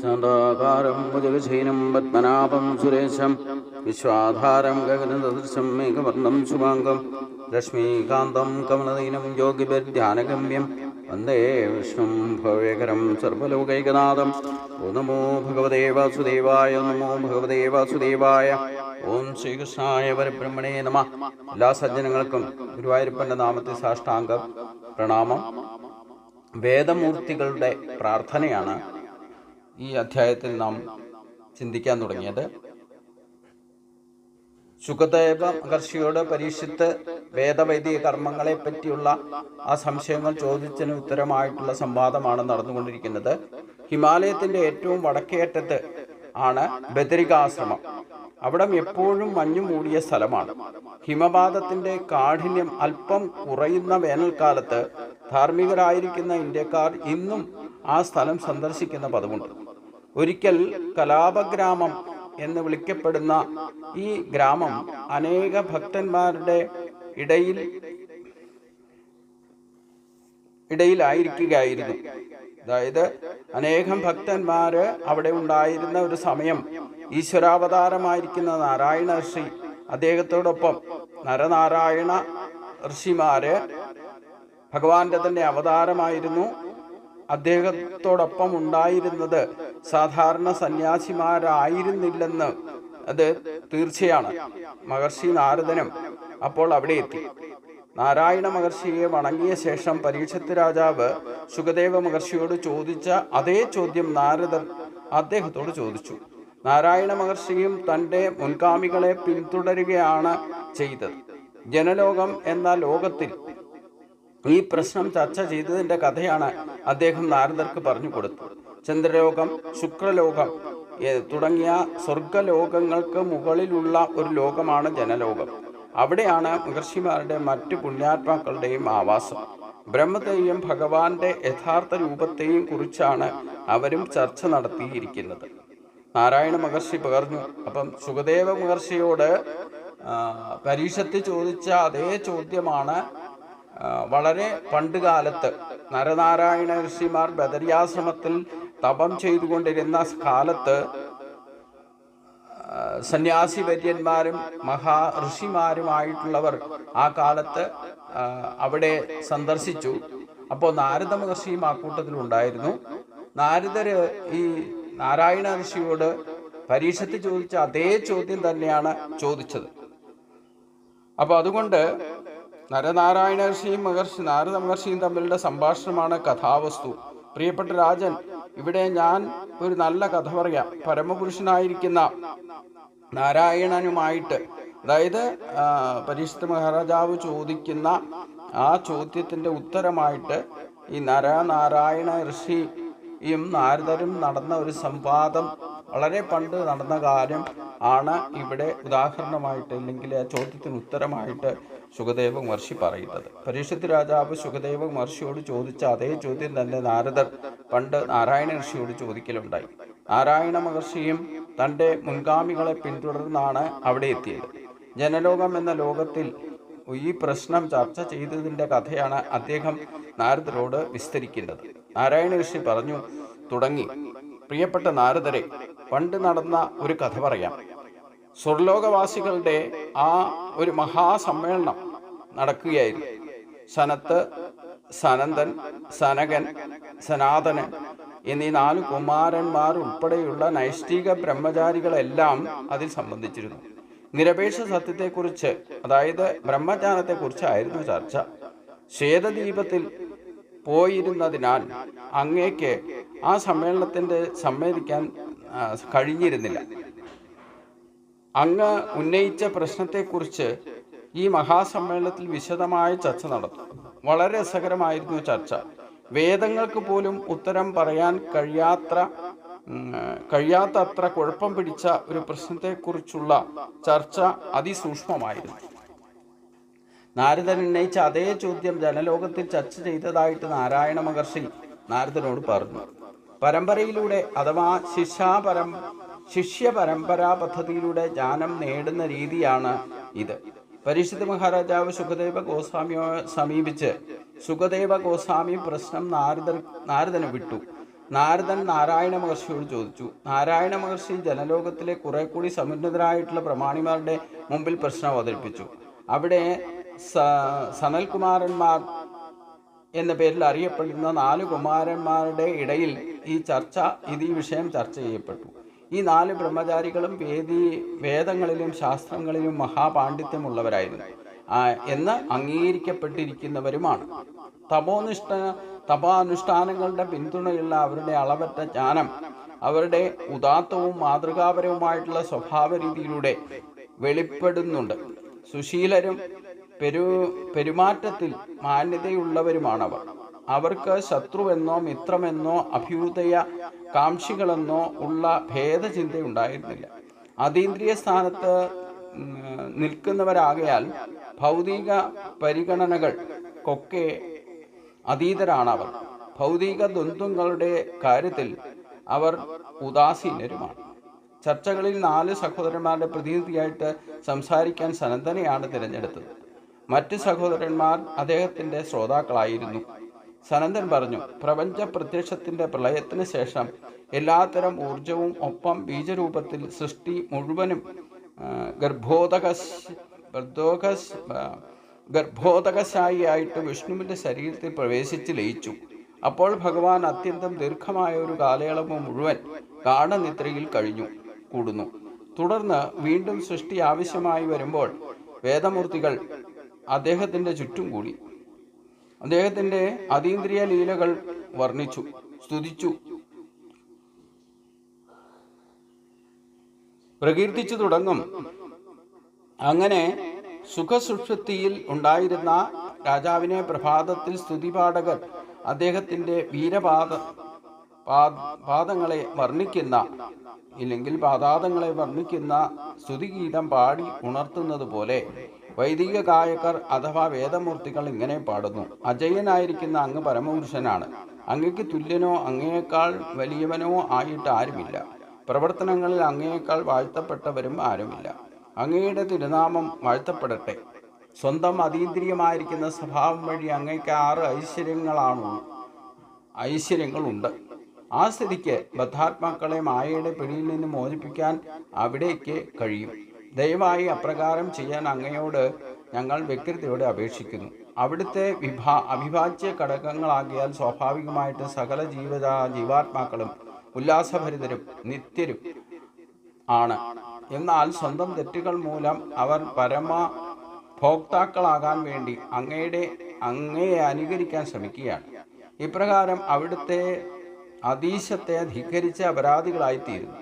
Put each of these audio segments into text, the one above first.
ശാന്താകാരം ഭുജഗശൈനം പത്മനാഭം സുരേശം. വിശ്വാധാരം ഗഗനദൃശം മേഘവർണം ശുഭാംഗം. ലക്ഷ്മീകാന്തം കമലദീനം യോഗിഭിർധ്യാനഗമ്യം വന്ദേ വിഷ്ണും ഭവ്യകരം സർവലോകൈകനാഥം. ഓ നമോ ഭഗവതേ വാസുദേവായ നമോ ഭഗവതേ വാസുദേവായ. ഓം ശ്രീകൃഷ്ണായ പരബ്രഹ്മണേ നമ. എല്ലാ സജ്ജനങ്ങൾക്കും ഗുരുവായൂരപ്പന്റെ നാമത്തെ സാഷ്ടാംഗം പ്രണാമം. വേദമൂർത്തികളുടെ പ്രാർത്ഥനയാണ് ഈ അധ്യായത്തിൽ നാം ചിന്തിക്കാൻ തുടങ്ങിയത്. സുഖദേവ മഹർഷിയോട് പരീക്ഷിത്ത് വേദവൈദിക കർമ്മങ്ങളെ പറ്റിയുള്ള ആ സംശയങ്ങൾ ചോദിച്ചതിന് ഉത്തരമായിട്ടുള്ള സംവാദമാണ് നടന്നുകൊണ്ടിരിക്കുന്നത്. ഹിമാലയത്തിന്റെ ഏറ്റവും വടക്കേറ്റത്ത് ആണ് ബദരികാശ്രമം. അവിടം എപ്പോഴും മഞ്ഞു മൂടിയ സ്ഥലമാണ്. ഹിമപാതത്തിന്റെ കാഠിന്യം അല്പം കുറയുന്ന വേനൽക്കാലത്ത് ധാർമ്മികരായിരിക്കുന്ന ഇന്ത്യക്കാർ ഇന്നും ആ സ്ഥലം സന്ദർശിക്കുന്ന പതിവുണ്ട്. ഒരിക്കൽ കലാപഗ്രാമം എന്ന് വിളിക്കപ്പെടുന്ന ഈ ഗ്രാമം അനേക ഭക്തന്മാരുടെ ഇടയിൽ ഇടയിലായിരിക്കുകയായിരുന്നു. അതായത് അനേകം ഭക്തന്മാര് അവിടെ ഉണ്ടായിരുന്ന ഒരു സമയം ഈശ്വരാവതാരമായിരിക്കുന്ന നാരായണ ഋഷി അദ്ദേഹത്തോടൊപ്പം നരനാരായണ ഋഷിമാര് ഭഗവാന്റെ തന്നെ അവതാരമായിരുന്നു. അദ്ദേഹത്തോടൊപ്പം ഉണ്ടായിരുന്നത് സാധാരണ സന്യാസിമാരായിരുന്നില്ലെന്ന് അത് തീർച്ചയാണ്. മഹർഷി നാരദനും അപ്പോൾ അവിടെ എത്തി. നാരായണ മഹർഷിയെ വണങ്ങിയ ശേഷം പരീക്ഷത്ത് രാജാവ് സുഖദേവ മഹർഷിയോട് ചോദിച്ച അതേ ചോദ്യം നാരദർ അദ്ദേഹത്തോട് ചോദിച്ചു. നാരായണ മഹർഷിയും തന്റെ മുൻഗാമികളെ പിന്തുടരുകയാണ് ചെയ്തത്. ജനലോകം എന്ന ലോകത്തിൽ ഈ പ്രശ്നം ചർച്ച ചെയ്തതിന്റെ കഥയാണ് അദ്ദേഹം നാരദർക്ക് പറഞ്ഞു കൊടുത്തത്. ചന്ദ്രലോകം ശുക്രലോകം തുടങ്ങിയ സ്വർഗലോകങ്ങൾക്ക് മുകളിലുള്ള ഒരു ലോകമാണ് ജനലോകം. അവിടെയാണ് മഹർഷിമാരുടെ മറ്റു പുണ്യാത്മാക്കളുടെയും ആവാസം. ബ്രഹ്മത്തെയും ഭഗവാന്റെ യഥാർത്ഥ രൂപത്തെയും കുറിച്ചാണ് അവരും ചർച്ച നടത്തിയിരിക്കുന്നത്. നാരായണ മഹർഷി പകർന്നു. അപ്പം സുഖദേവ മഹർഷിയോട് പരീക്ഷത്ത് ചോദിച്ച അതേ ചോദ്യമാണ് വളരെ പണ്ടുകാലത്ത്. നരനാരായണ ഋഷിമാർ ബദരിയാശ്രമത്തിൽ തപം ചെയ്തുകൊണ്ടിരുന്ന കാലത്ത് സന്യാസി വര്യന്മാരും മഹാ ഋഷിമാരുമായിട്ടുള്ളവർ ആ കാലത്ത് അവിടെ സന്ദർശിച്ചു. അപ്പോൾ നാരദ മഹർഷിയും ആ കൂട്ടത്തിലുണ്ടായിരുന്നു. നാരദര് ഈ നാരായണ ഋഷിയോട് പരീക്ഷത്തിൽ ചോദിച്ച അതേ ചോദ്യം തന്നെയാണ് ചോദിച്ചത്. അപ്പൊ അതുകൊണ്ട് നരനാരായണ ഋഷിയും മഹർഷി നാരദ മഹർഷിയും തമ്മിലുള്ള സംഭാഷണമാണ് കഥാവസ്തു. പ്രിയപ്പെട്ട രാജൻ ഇവിടെ ഞാൻ ഒരു നല്ല കഥ പറയാം. പരമപുരുഷനായിരിക്കുന്ന നാരായണനുമായിട്ട്. അതായത് പരിശുദ്ധ മഹാരാജാവ് ചോദിക്കുന്ന ആ ചോദ്യത്തിന്റെ ഉത്തരമായിട്ട് ഈ നരനാരായണ ഋഷിയും നാരദരും നടന്ന ഒരു സംവാദം വളരെ പണ്ട് നടന്ന കാര്യം ആണ് ഇവിടെ ഉദാഹരണമായിട്ട് അല്ലെങ്കിൽ ആ ചോദ്യത്തിന് ഉത്തരമായിട്ട് സുഖദേവ മഹർഷി പറയുന്നത്. പരീക്ഷത്ത് രാജാവ് സുഖദേവ മഹർഷിയോട് ചോദിച്ച അതേ ചോദ്യം തന്നെ നാരദർ പണ്ട് നാരായണ ഋഷിയോട് ചോദിക്കലുണ്ടായി. നാരായണ മഹർഷിയും തന്റെ മുൻഗാമികളെ പിന്തുടർന്നാണ് അവിടെ എത്തിയത്. ജനലോകം എന്ന ലോകത്തിൽ ഈ പ്രശ്നം ചർച്ച ചെയ്തതിന്റെ കഥയാണ് അദ്ദേഹം നാരദരോട് വിസ്തരിക്കേണ്ടത് നാരായണ ഋഷി പറഞ്ഞു തുടങ്ങി. പ്രിയപ്പെട്ട നാരദരെ പണ്ട് നടന്ന ഒരു കഥ പറയാം. സ്വർലോകവാസികളുടെ ആ ഒരു മഹാസമ്മേളനം നടക്കുകയായിരുന്നു. സനത്ത് സനന്ദൻ സനകൻ സനാതനൻ എന്നീ നാല് കുമാരന്മാർ ഉൾപ്പെടെയുള്ള നൈഷ്ഠിക ബ്രഹ്മചാരികളെല്ലാം അതിൽ സംബന്ധിച്ചിരുന്നു. നിരപേക്ഷ സത്യത്തെക്കുറിച്ച് അതായത് ബ്രഹ്മജ്ഞാനത്തെക്കുറിച്ചായിരുന്നു ചർച്ച. ശ്വേതദ്വീപത്തിൽ പോയിരുന്നതിനാൽ അങ്ങേക്ക് ആ സമ്മേളനത്തിന്റെ സമ്മേളിക്കാൻ കഴിഞ്ഞിരുന്നില്ല. അങ്ങ് ഉന്നയിച്ച പ്രശ്നത്തെക്കുറിച്ച് ഈ മഹാസമ്മേളനത്തിൽ വിശദമായ ചർച്ച നടന്നു വളരെ രസകരമായിരുന്നു ചർച്ച. വേദങ്ങൾക്ക് പോലും ഉത്തരം പറയാൻ കഴിയാത്ത കഴിയാത്തത്ര കുഴപ്പം പിടിച്ച ഒരു പ്രശ്നത്തെക്കുറിച്ചുള്ള ചർച്ച അതിസൂക്ഷ്മമായിരുന്നു. നാരദൻ ഉന്നയിച്ച അതേ ചോദ്യം ജനലോകത്തിൽ ചർച്ച ചെയ്തതായിട്ട് നാരായണ മഹർഷി നാരദനോട് പറഞ്ഞു. പരമ്പരയിലൂടെ അഥവാ ശിഷ്യാപരം ശിഷ്യ പരമ്പരാ പദ്ധതിയിലൂടെ ജ്ഞാനം നേടുന്ന രീതിയാണ് ഇത്. പരിശുദ്ധ മഹാരാജാവ് സുഖദേവ ഗോസ്വാമിയോ സമീപിച്ച് സുഖദേവ ഗോസ്വാമി പ്രശ്നം നാരദർ നാരദന് വിട്ടു. നാരദൻ നാരായണ മഹർഷിയോട് ചോദിച്ചു. നാരായണ മഹർഷി ജനലോകത്തിലെ കുറെ കൂടി സമുന്നതരായിട്ടുള്ള പ്രമാണിമാരുടെ മുമ്പിൽ പ്രശ്നം അവതരിപ്പിച്ചു. അവിടെ സനൽകുമാരന്മാർ എന്ന പേരിൽ അറിയപ്പെടുന്ന നാല് കുമാരന്മാരുടെ ഇടയിൽ ഈ ചർച്ച ഇത് ഈ വിഷയം ചർച്ച ചെയ്യപ്പെട്ടു. ഈ നാല് ബ്രഹ്മചാരികളും വേദി വേദങ്ങളിലും ശാസ്ത്രങ്ങളിലും മഹാപാണ്ഡിത്യമുള്ളവരായിരുന്നു. എന്ന് അംഗീകരിക്കപ്പെട്ടിരിക്കുന്നവരുമാണ്. തപോനിഷ്ഠ തപാനുഷ്ഠാനങ്ങളുടെ പിന്തുണയുള്ള അവരുടെ അളവറ്റ ജ്ഞാനം അവരുടെ ഉദാത്തവും മാതൃകാപരവുമായിട്ടുള്ള സ്വഭാവ രീതിയിലൂടെ വെളിപ്പെടുന്നുണ്ട്. സുശീലരും പെരു പെരുമാറ്റത്തിൽ മാന്യതയുള്ളവരുമാണവർ. അവർക്ക് ശത്രുവെന്നോ മിത്രമെന്നോ അഭ്യുദയ കാംക്ഷികളെന്നോ ഉള്ള ഭേദചിന്തയുണ്ടായിരുന്നില്ല. അതീന്ദ്രിയ സ്ഥാനത്ത് നിൽക്കുന്നവരാകയാൽ ഭൗതിക പരിഗണനകൾക്കൊക്കെ അവർ ഭൗതിക ദ്വന്ദ്ങ്ങളുടെ കാര്യത്തിൽ അവർ ഉദാസീനരുമാണ് ചർച്ചകളിൽ നാല് സഹോദരന്മാരുടെ പ്രതിനിധിയായിട്ട് സംസാരിക്കാൻ സനന്ദനെയാണ് തിരഞ്ഞെടുത്തത്. മറ്റ് സഹോദരന്മാർ അദ്ദേഹത്തിന്റെ ശ്രോതാക്കളായിരുന്നു. സനന്ദൻ പറഞ്ഞു പ്രപഞ്ച പ്രത്യക്ഷത്തിന്റെ പ്രളയത്തിന് ശേഷം എല്ലാത്തരം ഊർജവും ഒപ്പം ബീജരൂപത്തിൽ സൃഷ്ടി മുഴുവനും ഗർഭോധക ഗർഭോദകസ് ഗർഭോദകശായിയായിട്ട് വിഷ്ണുവിന്റെ ശരീരത്തിൽ പ്രവേശിച്ച് ലയിച്ചു. അപ്പോൾ ഭഗവാൻ അത്യന്തം ദീർഘമായ ഒരു കാലയളവ് മുഴുവൻ ഗാഠനിദ്രയിൽ കഴിഞ്ഞു കൂടുന്നു. തുടർന്ന് വീണ്ടും സൃഷ്ടി ആവശ്യമായി വരുമ്പോൾ വേദമൂർത്തികൾ അദ്ദേഹത്തിന്റെ ചുറ്റും കൂടി. അദ്ദേഹത്തിന്റെ അതീന്ദ്രിയ ലീലകൾ വർണിച്ചു സ്തുതിച്ചു. പ്രകീർത്തിച്ചു തുടങ്ങും. അങ്ങനെ സുഖസുഷുപ്തിയിൽ ഉണ്ടായിരുന്ന രാജാവിനെ പ്രഭാതത്തിൽ സ്തുതിപാഠകർ അദ്ദേഹത്തിന്റെ വീരപാദ പാദങ്ങളെ വർണിക്കുന്ന ഇല്ലെങ്കിൽ പാദാതങ്ങളെ വർണിക്കുന്ന സ്തുതിഗീതം പാടി ഉണർത്തുന്നത് പോലെ വൈദിക ഗായകർ അഥവാ വേദമൂർത്തികൾ ഇങ്ങനെ പാടുന്നു. അജയനായിരിക്കുന്ന അങ്ങ് പരമപുരുഷനാണ്. അങ്ങയ്ക്ക് തുല്യനോ അങ്ങയേക്കാൾ വലിയവനോ ആയിട്ട് ആരുമില്ല. പ്രവർത്തനങ്ങളിൽ അങ്ങയേക്കാൾ വാഴ്ത്തപ്പെട്ടവരും ആരുമില്ല. അങ്ങയുടെ തിരുനാമം വാഴ്ത്തപ്പെടട്ടെ. സ്വന്തം അതീന്ദ്രിയമായിരിക്കുന്ന സ്വഭാവം വഴി അങ്ങയ്ക്ക് ആറ് ഐശ്വര്യങ്ങളാണുള്ളൂ ഐശ്വര്യങ്ങളുണ്ട്. ആ സ്ഥിതിക്ക് ബദ്ധാത്മാക്കളെ മായയുടെ പിടിയിൽ നിന്ന് മോചിപ്പിക്കാൻ അവിടേക്ക് കഴിയും. ദയവായി അപ്രകാരം ചെയ്യാൻ അങ്ങയോട് ഞങ്ങൾ വ്യക്തിയോടെ അപേക്ഷിക്കുന്നു. അവിടുത്തെ വിഭാ അവിഭാജ്യ ഘടകങ്ങളാകിയാൽ സ്വാഭാവികമായിട്ട് സകല ജീവജാ ജീവാത്മാക്കളും ഉല്ലാസഭരിതരും നിത്യരും ആണ്. എന്നാൽ സ്വന്തം തെറ്റുകൾ മൂലം അവർ പരമ ഭോക്താക്കളാകാൻ വേണ്ടി അങ്ങയുടെ അങ്ങയെ അനുകരിക്കാൻ ശ്രമിക്കുകയാണ്. ഇപ്രകാരം അവിടുത്തെ അതീശത്തെ ധിക്കരിച്ച അപരാധികളായിത്തീരുന്നു.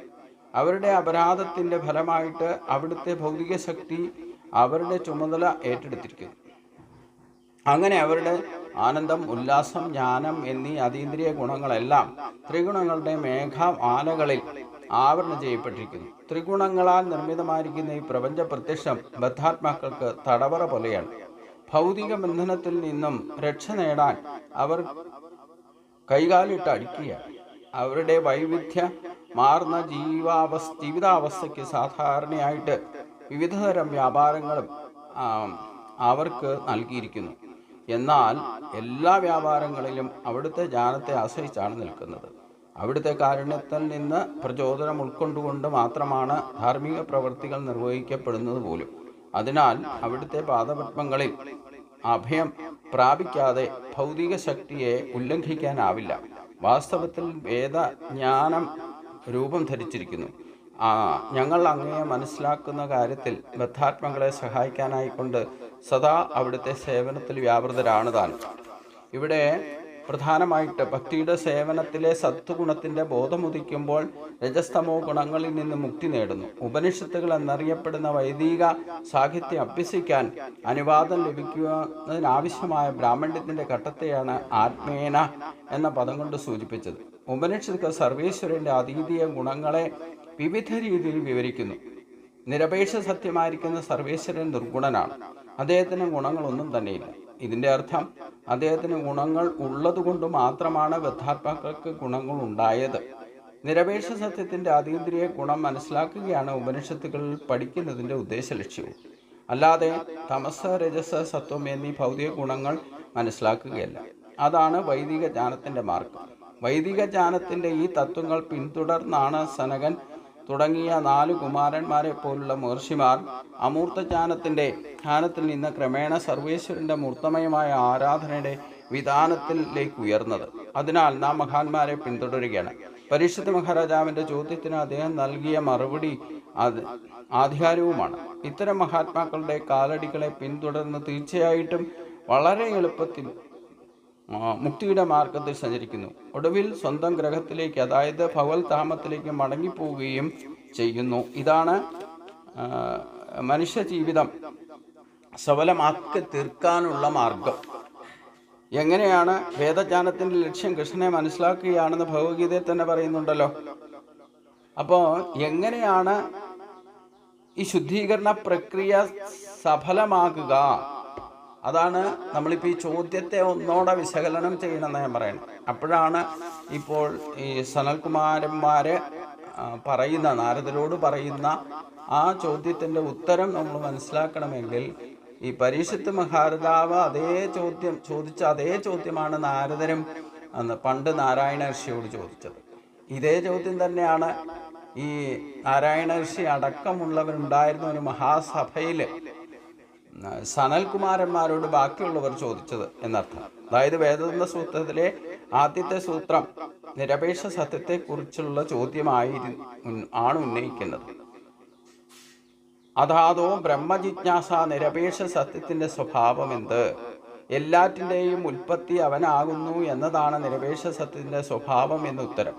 അവരുടെ അപരാധത്തിന്റെ ഫലമായിട്ട് അവിടുത്തെ ഭൗതിക ശക്തി അവരുടെ ചുമതല ഏറ്റെടുത്തിരിക്കുന്നു. അങ്ങനെ അവരുടെ ആനന്ദം ഉല്ലാസം ജ്ഞാനം എന്നീ അതീന്ദ്രിയ ഗുണങ്ങളെല്ലാം ത്രിഗുണങ്ങളുടെ മേഘമാലകളിൽ ആവരണം ചെയ്യപ്പെട്ടിരിക്കുന്നു. ത്രിഗുണങ്ങളാൽ നിർമ്മിതമായിരിക്കുന്ന ഈ പ്രപഞ്ച പ്രത്യക്ഷം ബദ്ധാത്മാക്കൾക്ക് തടവറ പോലെയാണ്. ഭൗതിക ബന്ധനത്തിൽ നിന്നും രക്ഷ നേടാൻ അവർ കൈകാലിട്ട് അടിക്കുകയാണ്. അവരുടെ വൈവിധ്യ മാറുന്ന ജീവാവസ്ഥ ജീവിതാവസ്ഥയ്ക്ക് സാധാരണയായിട്ട് വിവിധതരം വ്യാപാരങ്ങളും അവർക്ക് നൽകിയിരിക്കുന്നു. എന്നാൽ എല്ലാ വ്യാപാരങ്ങളിലും അവിടുത്തെ ജ്ഞാനത്തെ ആശ്രയിച്ചാണ് നിൽക്കുന്നത്. അവിടുത്തെ കാരുണ്യത്തിൽ നിന്ന് പ്രചോദനം ഉൾക്കൊണ്ടുകൊണ്ട് മാത്രമാണ് ധാർമ്മിക പ്രവൃത്തികൾ നിർവഹിക്കപ്പെടുന്നത് പോലും. അതിനാൽ അവിടുത്തെ പാദപത്മങ്ങളിൽ അഭയം പ്രാപിക്കാതെ ഭൗതിക ശക്തിയെ ഉല്ലംഘിക്കാനാവില്ല. വാസ്തവത്തിൽ വേദജ്ഞാനം രൂപം ധരിച്ചിരിക്കുന്നു. ആ ഞങ്ങൾ അങ്ങയെ മനസ്സിലാക്കുന്ന കാര്യത്തിൽ ബദ്ധാത്മകളെ സഹായിക്കാനായിക്കൊണ്ട് സദാ അവിടുത്തെ സേവനത്തിൽ വ്യാപൃതരാണ് താൻ. ഇവിടെ പ്രധാനമായിട്ട് ഭക്തിയുടെ സേവനത്തിലെ സത്വഗുണത്തിന്റെ ബോധമുദിക്കുമ്പോൾ രജസ്തമോ ഗുണങ്ങളിൽ നിന്ന് മുക്തി നേടുന്നു. ഉപനിഷത്തുകൾ എന്നറിയപ്പെടുന്ന വൈദിക സാഹിത്യം അഭ്യസിക്കാൻ അനുവാദം ലഭിക്കുന്നതിനാവശ്യമായ ബ്രാഹ്മണ്യത്തിന്റെ ഘട്ടത്തെയാണ് ആത്മേന എന്ന പദം കൊണ്ട് സൂചിപ്പിച്ചത്. ഉപനിഷത്തുകൾ സർവേശ്വരന്റെ അതീതീയ ഗുണങ്ങളെ വിവിധ രീതിയിൽ വിവരിക്കുന്നു. നിരപേക്ഷ സത്യമായിരിക്കുന്ന സർവേശ്വരൻ നിർഗുണനാണ്. അദ്ദേഹത്തിന് ഗുണങ്ങളൊന്നും തന്നെയില്ല. ഇതിന്റെ അർത്ഥം അദ്ദേഹത്തിന് ഗുണങ്ങൾ ഉള്ളതുകൊണ്ട് മാത്രമാണ് ബദ്ധാത്മാക്കൾക്ക് ഗുണങ്ങൾ ഉണ്ടായത്. നിരപേക്ഷ സത്യത്തിന്റെ അതീന്ദ്രിയ ഗുണം മനസ്സിലാക്കുകയാണ് ഉപനിഷത്തുകളിൽ പഠിക്കുന്നതിന്റെ ഉദ്ദേശ ലക്ഷ്യവും. അല്ലാതെ തമസ് രജസ് സത്വം എന്നീ ഭൗതിക ഗുണങ്ങൾ മനസ്സിലാക്കുകയല്ല. അതാണ് വൈദിക ജ്ഞാനത്തിന്റെ മാർഗം. വൈദിക ജ്ഞാനത്തിന്റെ ഈ തത്വങ്ങൾ പിന്തുടർന്നാണ് സനകൻ തുടങ്ങിയ നാല് കുമാരന്മാരെ പോലുള്ള മഹർഷിമാർ അമൂർത്ത ജ്ഞാനത്തിന്റെ ധ്യാനത്തിൽ നിന്ന് ക്രമേണ സർവേശ്വരന്റെ മൂർത്തമയമായ ആരാധനയുടെ വിധാനത്തിലേക്ക് ഉയർന്നത്. അതിനാൽ നാം മഹാന്മാരെ പിന്തുടരുകയാണ്. പരിശുദ്ധ മഹാരാജാവിന്റെ ചോദ്യത്തിന് അദ്ദേഹം നൽകിയ മറുപടി അത് ആധികാരവുമാണ് ഇത്തരം മഹാത്മാക്കളുടെ കാലടികളെ പിന്തുടർന്ന് തീർച്ചയായിട്ടും വളരെ എളുപ്പത്തിൽ മുക്തിയുടെ മാർഗത്തിൽ സഞ്ചരിക്കുന്നു. ഒടുവിൽ സ്വന്തം ഗ്രഹത്തിലേക്ക് അതായത് ഭവൽ ധാമത്തിലേക്ക് മടങ്ങിപ്പോവുകയും ചെയ്യുന്നു. ഇതാണ് മനുഷ്യ ജീവിതം സഫലമാക്കി തീർക്കാനുള്ള മാർഗം. എങ്ങനെയാണ് വേദജ്ഞാനത്തിന്റെ ലക്ഷ്യം? കൃഷ്ണനെ മനസ്സിലാക്കുകയാണെന്ന് ഭഗവത്ഗീതയിൽ തന്നെ പറയുന്നുണ്ടല്ലോ. അപ്പോൾ എങ്ങനെയാണ് ഈ ശുദ്ധീകരണ പ്രക്രിയ സഫലമാകുക? അതാണ് നമ്മളിപ്പോൾ ഈ ചോദ്യത്തെ ഒന്നോടെ വിശകലനം ചെയ്യണമെന്ന് ഞാൻ പറയുന്നത് അപ്പോഴാണ് ഇപ്പോൾ ഈ സനൽകുമാരന്മാര് പറയുന്ന നാരദരോട് പറയുന്ന ആ ചോദ്യത്തിന്റെ ഉത്തരം നമ്മൾ മനസ്സിലാക്കണമെങ്കിൽ ഈ പരീക്ഷത്ത് മഹാരതാവ് അതേ ചോദ്യം ചോദിച്ച അതേ ചോദ്യമാണ് നാരദരും പണ്ട് നാരായണ ഋഷിയോട് ചോദിച്ചത്. ഇതേ ചോദ്യം തന്നെയാണ് ഈ നാരായണ ഋഷി അടക്കമുള്ളവരുണ്ടായിരുന്ന ഒരു മഹാസഭയിൽ സനൽകുമാരന്മാരോട് ബാക്കിയുള്ളവർ ചോദിച്ചത് എന്നർത്ഥം. അതായത് വേദന്ത സൂത്രത്തിലെ ആദ്യത്തെ സൂത്രം നിരപേക്ഷ സത്യത്തെക്കുറിച്ചുള്ള ചോദ്യമായി ആണ് ഉന്നയിക്കുന്നത്. അതാതോ ബ്രഹ്മജിജ്ഞാസ നിരപേക്ഷ സത്യത്തിന്റെ സ്വഭാവം എന്ത്? എല്ലാറ്റിന്റെയും ഉൽപ്പത്തി അവനാകുന്നു എന്നതാണ് നിരപേക്ഷ സത്യത്തിന്റെ സ്വഭാവം എന്ന ഉത്തരം.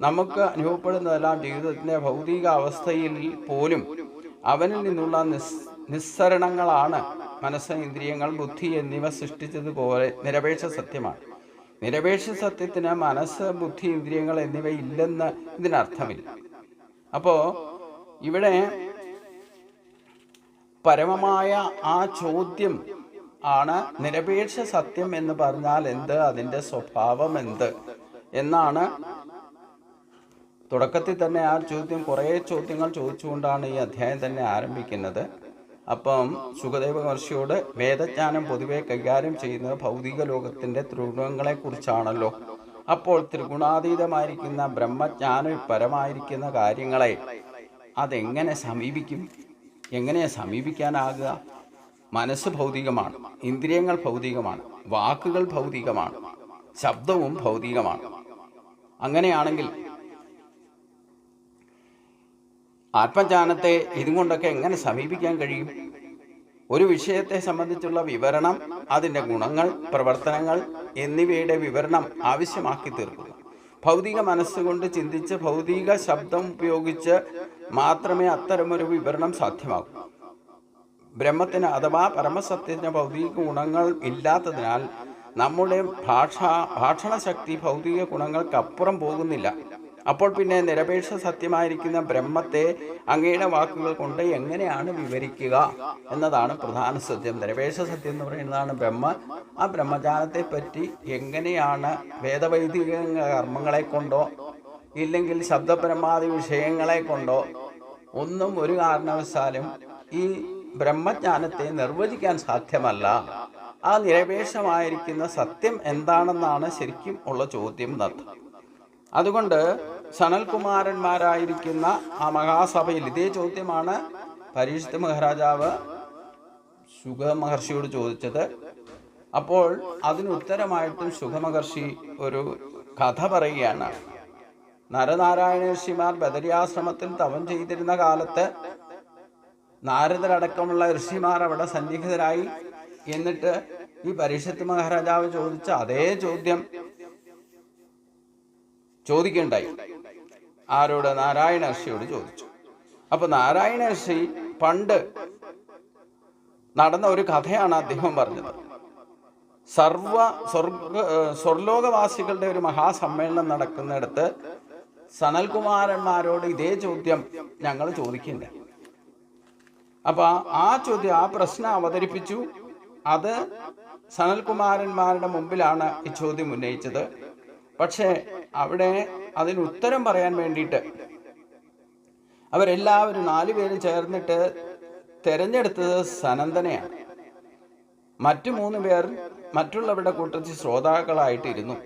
നമുക്ക് അനുഭവപ്പെടുന്നതെല്ലാം ജീവിതത്തിന്റെ ഭൗതിക അവസ്ഥയിൽ പോലും അവനിൽ നിന്നുള്ള നിസ് നിസ്സരണങ്ങളാണ്. മനസ്സ് ഇന്ദ്രിയങ്ങൾ ബുദ്ധി എന്നിവ സൃഷ്ടിച്ചതുപോലെ നിരപേക്ഷ സത്യമാണ്. നിരപേക്ഷ സത്യത്തിന് മനസ്സ് ബുദ്ധി ഇന്ദ്രിയങ്ങൾ എന്നിവ ഇല്ലെന്ന് ഇതിനർത്ഥമില്ല. അപ്പോ ഇവിടെ പരമമായ ആ ചോദ്യം ആണ് നിരപേക്ഷ സത്യം എന്ന് പറഞ്ഞാൽ എന്ത്? അതിന്റെ സ്വഭാവം എന്ത്? എന്നാണ് തുടക്കത്തിൽ തന്നെ ആ ചോദ്യം കുറേ ചോദ്യങ്ങൾ ചോദിച്ചുകൊണ്ടാണ് ഈ അധ്യായം തന്നെ ആരംഭിക്കുന്നത്. അപ്പം സുഖദേവ മഹർഷിയോട് വേദജ്ഞാനം പൊതുവെ കൈകാര്യം ചെയ്യുന്നത് ഭൗതിക ലോകത്തിന്റെ ത്രിഗുണങ്ങളെ കുറിച്ചാണല്ലോ അപ്പോൾ ത്രിഗുണാതീതമായിരിക്കുന്ന ബ്രഹ്മജ്ഞാന പരമായിരിക്കുന്ന കാര്യങ്ങളെ അതെങ്ങനെ സമീപിക്കും? എങ്ങനെ സമീപിക്കാനാകുക? മനസ്സ് ഭൗതികമാണ് ഇന്ദ്രിയങ്ങൾ ഭൗതികമാണ് വാക്കുകൾ ഭൗതികമാണ് ശബ്ദവും ഭൗതികമാണ്. അങ്ങനെയാണെങ്കിൽ ആത്മജ്ഞാനത്തെ ഇതും കൊണ്ടൊക്കെ എങ്ങനെ സമീപിക്കാൻ കഴിയും? ഒരു വിഷയത്തെ സംബന്ധിച്ചുള്ള വിവരണം അതിന്റെ ഗുണങ്ങൾ പ്രവർത്തനങ്ങൾ എന്നിവയുടെ വിവരണം ആവശ്യമാക്കി തീർക്കുന്നു. ഭൗതിക മനസ്സുകൊണ്ട് ചിന്തിച്ച് ഭൗതിക ശബ്ദം ഉപയോഗിച്ച് മാത്രമേ അത്തരമൊരു വിവരണം സാധ്യമാകൂ. ബ്രഹ്മത്തിന് അഥവാ പരമസത്യത്തിന് ഭൗതിക ഗുണങ്ങൾ ഇല്ലാത്തതിനാൽ നമ്മുടെ ഭാഷ ഭാഷണശക്തി ഭൗതിക ഗുണങ്ങൾക്കപ്പുറം പോകുന്നില്ല. അപ്പോൾ പിന്നെ നിരപേക്ഷ സത്യമായിരിക്കുന്ന ബ്രഹ്മത്തെ അങ്ങയുടെ വാക്കുകൾ കൊണ്ട് എങ്ങനെയാണ് വിവരിക്കുക എന്നതാണ് പ്രധാന സത്യം. നിരപേക്ഷ സത്യം എന്ന് പറയുന്നതാണ് ബ്രഹ്മ. ആ ബ്രഹ്മജ്ഞാനത്തെ പറ്റി എങ്ങനെയാണ് വേദവൈദിക കർമ്മങ്ങളെ കൊണ്ടോ ഇല്ലെങ്കിൽ ശബ്ദപരമാതി വിഷയങ്ങളെ കൊണ്ടോ ഒന്നും ഒരു കാരണവശാലും ഈ ബ്രഹ്മജ്ഞാനത്തെ നിർവചിക്കാൻ സാധ്യമല്ല. ആ നിരപേക്ഷമായിരിക്കുന്ന സത്യം എന്താണെന്നാണ് ശരിക്കും ഉള്ള ചോദ്യം എന്നർത്ഥം. അതുകൊണ്ട് സനൽകുമാരന്മാരായിരിക്കുന്ന ആ മഹാസഭയിൽ ഇതേ ചോദ്യമാണ് പരീക്ഷിത് മഹാരാജാവ് സുഖ മഹർഷിയോട് ചോദിച്ചത്. അപ്പോൾ അതിനുത്തരമായിട്ടും സുഖമഹർഷി ഒരു കഥ പറയുകയാണ്. നരനാരായണ ഋഷിമാർ ബദരിയാശ്രമത്തിൽ തവം ചെയ്തിരുന്ന കാലത്ത് നാരദരടക്കമുള്ള ഋഷിമാർ അവിടെ സന്നിഹിതരായി. എന്നിട്ട് ഈ പരീക്ഷത്ത് മഹാരാജാവ് ചോദിച്ച അതേ ചോദ്യം ചോദിക്കണ്ടായി. ആരോട്? നാരായണ ഋഷിയോട് ചോദിച്ചു. അപ്പൊ നാരായണ ഋഷി പണ്ട് നടന്ന ഒരു കഥയാണ് അദ്ദേഹം പറഞ്ഞത്. സർവ സ്വർഗ സ്വർലോകവാസികളുടെ ഒരു മഹാസമ്മേളനം നടക്കുന്നിടത്ത് സനൽകുമാരന്മാരോട് ഇതേ ചോദ്യം ഞങ്ങൾ ചോദിക്കില്ല അപ്പൊ ആ ചോദ്യം ആ പ്രശ്നം അവതരിപ്പിച്ചു. അത് സനൽകുമാരന്മാരുടെ മുമ്പിലാണ് ഈ ചോദ്യം ഉന്നയിച്ചത്. പക്ഷേ അവിടെ അതിന് ഉത്തരം പറയാൻ വേണ്ടിയിട്ട് അവരെല്ലാവരും നാലുപേരും ചേർന്നിട്ട് തെരഞ്ഞെടുത്തത് സനന്ദനെയാണ് മറ്റു മൂന്ന് പേർ മറ്റുള്ളവരുടെ കൂട്ടത്തിൽ ശ്രോതാക്കളായിട്ടിരുന്നു.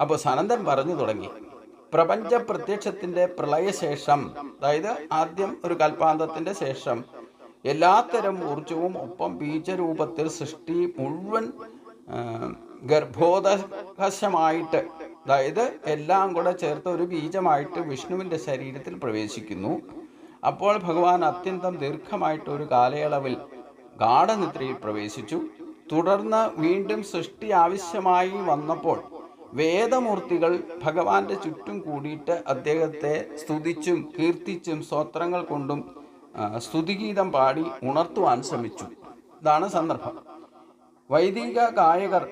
അപ്പോൾ സനന്ദൻ പറഞ്ഞു തുടങ്ങി പ്രപഞ്ച പ്രത്യക്ഷത്തിന്റെ പ്രളയശേഷം അതായത് ആദ്യം ഒരു കൽപ്പാന്തത്തിന്റെ ശേഷം എല്ലാത്തരം ഊർജവും ഒപ്പം ബീജരൂപത്തിൽ സൃഷ്ടി മുഴുവൻ ഗർഭോദകശമായിട്ട് അതായത് എല്ലാം കൂടെ ചേർത്ത് ഒരു ബീജമായിട്ട് വിഷ്ണുവിന്റെ ശരീരത്തിൽ പ്രവേശിക്കുന്നു. അപ്പോൾ ഭഗവാൻ അത്യന്തം ദീർഘമായിട്ട് ഒരു കാലയളവിൽ ഗാഠനിദ്രയിൽ പ്രവേശിച്ചു. തുടർന്ന് വീണ്ടും സൃഷ്ടി ആവശ്യമായി വന്നപ്പോൾ വേദമൂർത്തികൾ ഭഗവാന്റെ ചുറ്റും കൂടിയിട്ട് അദ്ദേഹത്തെ സ്തുതിച്ചും കീർത്തിച്ചും സ്തോത്രങ്ങൾ കൊണ്ടും സ്തുതിഗീതം പാടി ഉണർത്തുവാൻ ശ്രമിച്ചു. ഇതാണ് സന്ദർഭം. വൈദിക ഗായകർ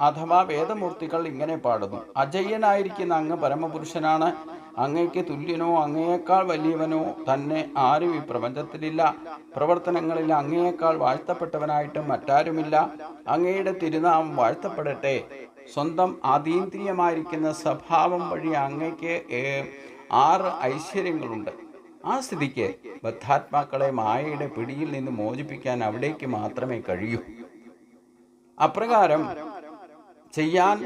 അഥവാ വേദമൂർത്തികൾ ഇങ്ങനെ പാടുന്നു. അജയ്യനായിരിക്കുന്ന അങ്ങ് പരമപുരുഷനാണ്. അങ്ങയ്ക്ക് തുല്യനോ അങ്ങയേക്കാൾ വലിയവനോ തന്നെ ആരും ഈ പ്രപഞ്ചത്തിലില്ല. പ്രവർത്തനങ്ങളിൽ അങ്ങയേക്കാൾ വാഴ്ത്തപ്പെട്ടവനായിട്ടും മറ്റാരുമില്ല. അങ്ങയുടെ തിരുനാമം വാഴ്ത്തപ്പെടട്ടെ. സ്വന്തം അതീന്ദ്രിയമായിരിക്കുന്ന സ്വഭാവം വഴി അങ്ങയ്ക്ക് ആറ് ഐശ്വര്യങ്ങളുണ്ട്. ആ സ്ഥിതിക്ക് ബദ്ധാത്മാക്കളെ മായയുടെ പിടിയിൽ നിന്ന് മോചിപ്പിക്കാൻ അവിടേക്ക് മാത്രമേ കഴിയൂ. അപ്രകാരം ചെയ്യാൻ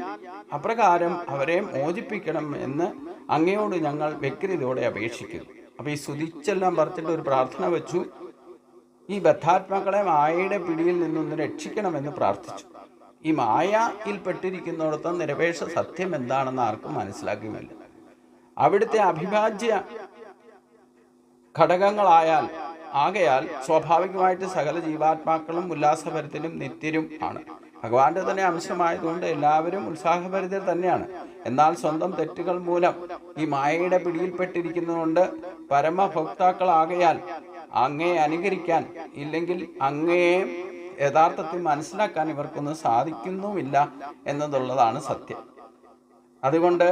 അപ്രകാരം അവരെ മോചിപ്പിക്കണം എന്ന് അങ്ങയോട് ഞങ്ങൾ വ്യക്തിതയോടെ അപേക്ഷിക്കുന്നു. അപ്പൊ ഈ സ്തുതിച്ചെല്ലാം പറഞ്ഞിട്ട് ഒരു പ്രാർത്ഥന വെച്ചു. ഈ ബദ്ധാത്മാക്കളെ മായയുടെ പിടിയിൽ നിന്നൊന്ന് രക്ഷിക്കണമെന്ന് പ്രാർത്ഥിച്ചു. ഈ മായയിൽ പെട്ടിരിക്കുന്നിടത്ത് നിരപേക്ഷ സത്യം എന്താണെന്ന് ആർക്കും മനസ്സിലാക്കുകയുമില്ല അവിടുത്തെ അഭിഭാജ്യ ഘടകങ്ങളായാൽ ആകയാൽ സ്വാഭാവികമായിട്ട് സകല ജീവാത്മാക്കളും ഉല്ലാസഭരത്തിലും നിത്യരും ആണ്. ഭഗവാന്റെ തന്നെ അംശമായതുകൊണ്ട് എല്ലാവരും ഉത്സാഹഭരിതർ തന്നെയാണ്. എന്നാൽ സ്വന്തം തെറ്റുകൾ മൂലം ഈ മായയുടെ പിടിയിൽപ്പെട്ടിരിക്കുന്നതുകൊണ്ട് പരമഭോക്താക്കളാകയാൽ അങ്ങയെ അനുകരിക്കാൻ ഇല്ലെങ്കിൽ അങ്ങയെ യഥാർത്ഥത്തിൽ മനസ്സിലാക്കാൻ ഇവർക്കൊന്നും സാധിക്കുന്നുമില്ല എന്നതുള്ളതാണ് സത്യം. അതുകൊണ്ട്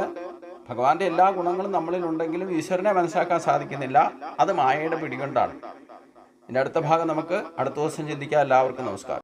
ഭഗവാന്റെ എല്ലാ ഗുണങ്ങളും നമ്മളിൽ ഉണ്ടെങ്കിലും ഈശ്വരനെ മനസ്സിലാക്കാൻ സാധിക്കുന്നില്ല. അത് മായയുടെ പിടികൊണ്ടാണ്. ഇതിന്റെ അടുത്ത ഭാഗം നമുക്ക് അടുത്ത ദിവസം ചിന്തിക്കാം. എല്ലാവർക്കും നമസ്കാരം.